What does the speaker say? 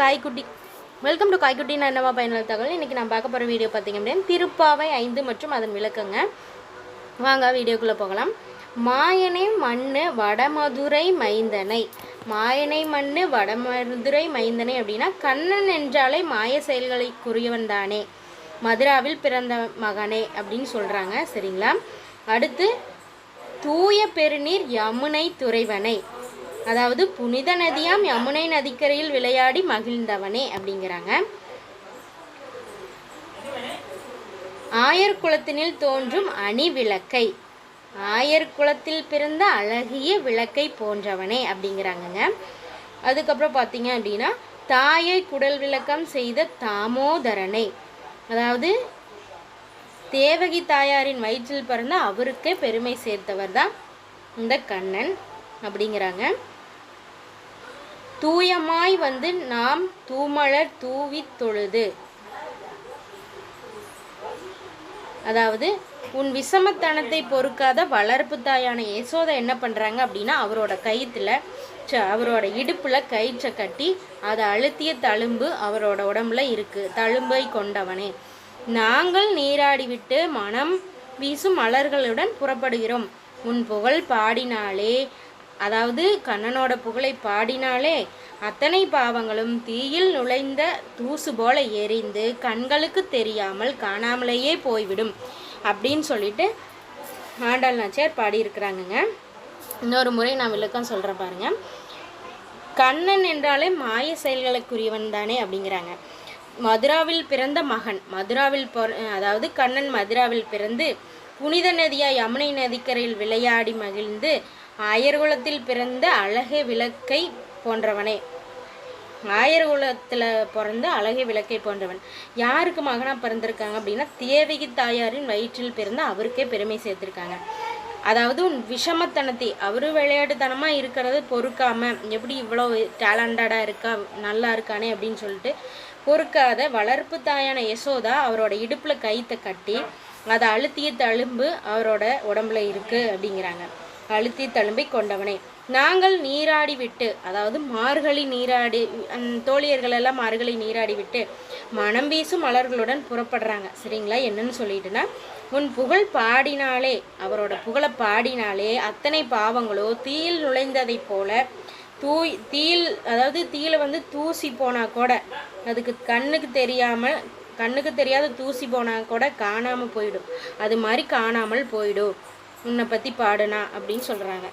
காய்க்குட்டி welcome to காய்க்குட்டி நான் என்னவா பயனுள்ள தகவல்? இன்றைக்கி நான் பார்க்க போகிற வீடியோ பார்த்திங்க அப்படின்னா திருப்பாவை ஐந்து மற்றும் அதன் விளக்கங்க. வாங்க வீடியோக்குள்ளே போகலாம். மாயனை மண்ணு வடமதுரை மைந்தனை. மாயனை மண்ணு வடமதுரை மைந்தனை அப்படின்னா கண்ணன் என்றாலே மாய செயல்களுக்குரியவன் தானே. மதுராவில் பிறந்த மகனே அப்படின்னு சொல்கிறாங்க சரிங்களா? அடுத்து தூய பெருநீர் யமுனை துறைவனை. அதாவது புனித நதியாம் யமுனை நதிக்கரையில் விளையாடி மகிழ்ந்தவனே அப்படிங்கிறாங்க. ஆயர் குலத்தினில் தோன்றும் அணி விளக்கை ஆயர் குலத்தில் பிறந்த அழகிய விளக்கை போன்றவனே அப்படிங்கிறாங்கங்க. அதுக்கப்புறம் பார்த்தீங்க அப்படின்னா தாயை குடல் விளக்கம் செய்த தாமோதரனை அதாவது தேவகி தாயாரின் வயிற்றில் பிறந்த அவருக்கே பெருமை சேர்த்தவர் தான் இந்த கண்ணன் அப்படிங்கிறாங்க. தூயமாய் வந்து நாம் தூமலர் தூவி தொழுது. அதாவது உன் விஷமத்தனத்தை பொறுக்காத வளர்ப்பு தாயான யசோதை என்ன பண்ணுறாங்க அப்படின்னா அவரோட கயிற்றுல ச அவரோட இடுப்பில் கயிற்றை கட்டி அதை அழுத்திய தழும்பு அவரோட உடம்புல இருக்குது தழும்பை கொண்டவனே. நாங்கள் நீராடிவிட்டு மனம் வீசும் மலர்களுடன் புறப்படுகிறோம். உன் புகழ் பாடினாலே அதாவது கண்ணனோட புகழை பாடினாலே அத்தனை பாவங்களும் தீயில் நுழைந்த தூசு போல எரிந்து கண்களுக்கு தெரியாமல் காணாமலேயே போய்விடும் அப்படின்னு சொல்லிட்டு ஆண்டாள் நாச்சியார் பாடியிருக்கிறாங்கங்க. இன்னொரு முறை நான் விளக்கம் சொல்கிறேன் பாருங்க. கண்ணன் என்றாலே மாய செயல்களுக்குரியவன் தானே அப்படிங்கிறாங்க. மதுராவில் பிறந்த மகன் மதுராவில் அதாவது கண்ணன் மதுராவில் பிறந்து புனித நதியா யமுனை நதிக்கரையில் விளையாடி மகிழ்ந்து ஆயர்குலத்தில் பிறந்த அழகு விளக்கை போன்றவனே. ஆயர்குலத்தில் பிறந்த அழகு விளக்கை போன்றவன். யாருக்கு மகனாக பிறந்திருக்காங்க அப்படின்னா தேவகி தாயாரின் வயிற்றில் பிறந்த அவருக்கே பெருமை சேர்த்திருக்காங்க. அதாவது உன் விஷமத்தனத்தை அவர் விளையாட்டுத்தனமாக இருக்கிறது பொறுக்காம எப்படி இவ்வளோ டேலண்டடாக இருக்கா நல்லா இருக்கானே அப்படின்னு சொல்லிட்டு பொறுக்காத வளர்ப்பு தாயான யசோதா அவரோட இடுப்பில் கைத்தை கட்டி அதை அழுத்திய தழும்பு அவரோட உடம்புல இருக்குது அப்படிங்கிறாங்க. அழுத்தி தழும்பி கொண்டவனே. நாங்கள் நீராடி விட்டு அதாவது மார்கழி நீராடி தோழியர்கள் எல்லாம் மார்கழி நீராடி விட்டு மனம் வீசும் மலர்களுடன் புறப்படுறாங்க. சரிங்களா? என்னன்னு சொல்லிட்டுனா உன் புகழ் பாடினாலே அவரோட புகழை பாடினாலே அத்தனை பாவங்களோ தீயில் நுழைந்ததைப் போல தூய் தீயில் அதாவது தீயில வந்து தூசி போனால் கூட அதுக்கு கண்ணுக்கு தெரியாமல் கண்ணுக்கு தெரியாத தூசி போனால் கூட காணாமல் போயிடும். அது மாதிரி காணாமல் போயிடும். உன்னை பற்றி பாடுனா அப்படின்னு சொல்கிறாங்க